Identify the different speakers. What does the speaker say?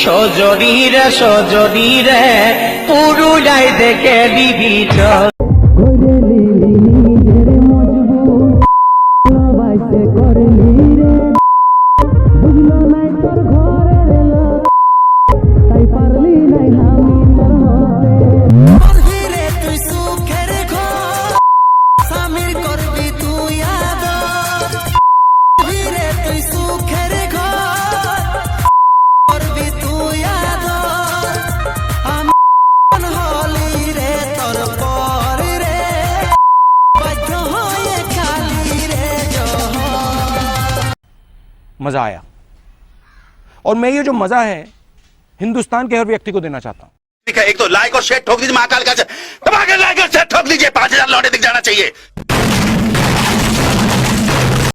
Speaker 1: সজরি রে সজরি রে পুরুলাই দেখে দিবি
Speaker 2: করলি মজবুত করলি
Speaker 3: मज़ा आया और मैं ये जो मज़ा है हिंदुस्तान के हर व्यक्ति को देना चाहता हूँ एक तो लाइक और शेयर ठोक दीजिए महाकाल का तो लाइक और शेयर ठोक दीजिए पांच हजार लौटे दिख जाना चाहिए